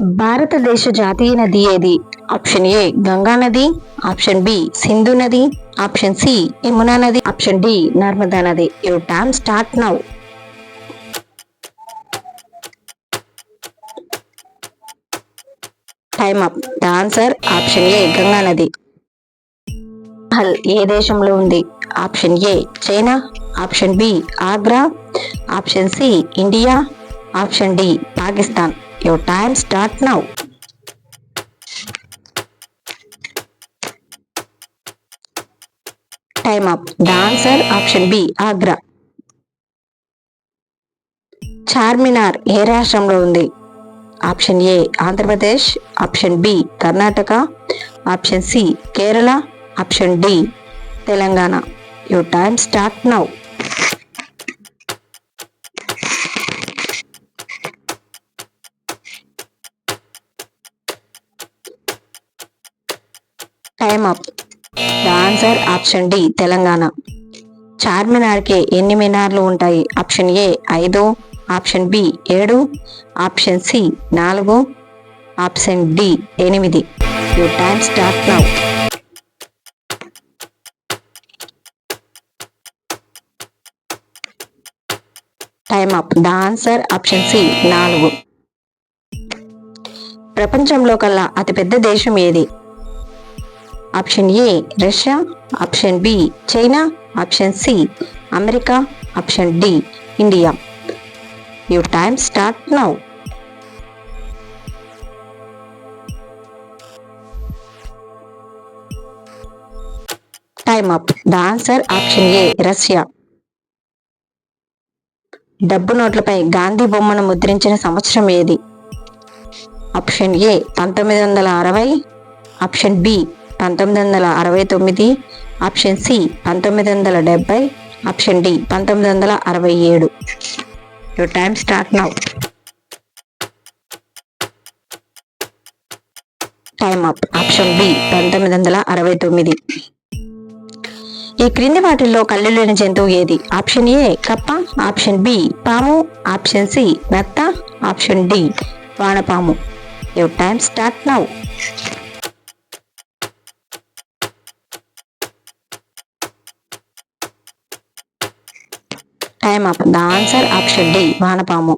భారతదేశ జాతీయ నది ఏది? ఆప్షన్ ఏ గంగా నది. ఆప్షన్ బి సింధు నది. ఆప్షన్ సి యమునా నది. ఆప్షన్ డి నర్మదా నది. Your time start now time up the answer option A Ganga నది మహల్ ఏ దేశంలో ఉంది? Option A China option B Agra option C India option D Pakistan your time start now time up the answer option B Agra Charminar ఏ రాష్ట్రంలో ఉంది? Option A Andhra Pradesh option B Karnataka option C Kerala option D Telangana your time start now time up. The answer option D Telangana. చార్మినార్కి ఎన్ని మినార్లు ఉంటాయి? Option A ఐదు. Option B ఏడు. Option C నాలుగు. Option D ఎనిమిది. You time start now. Time up. The answer option C నాలుగు. ప్రపంచంలో కల్లా అతిపెద్ద దేశం ఏది? Option A Russia option B China option C America option D India. Your time start now. Time up. The answer option A Russia. డబ్బు నోట్లపై గాంధీ బొమ్మను ముద్రించిన సంవత్సరం ఏది? ఆప్షన్ ఏ పంతొమ్మిది వందల అరవై ఆప్షన్ బి పంతొమ్మిది వందల అరవై తొమ్మిది ఆప్షన్ సి పంతొమ్మిది వందల డెబ్బై ఆప్షన్ డి పంతొమ్మిది వందల అరవై ఏడు. Your time start now time up option B పంతొమ్మిది వందల అరవై తొమ్మిది. ఈ క్రింది వాటిల్లో కళ్ళు లేని జంతువు ఏది? ఆప్షన్ ఏ కప్ప. ఆప్షన్ బి పాము. ఆప్షన్ సి మెత్త. Option D వానపాము. Your time start now time up the answer option D వానపాము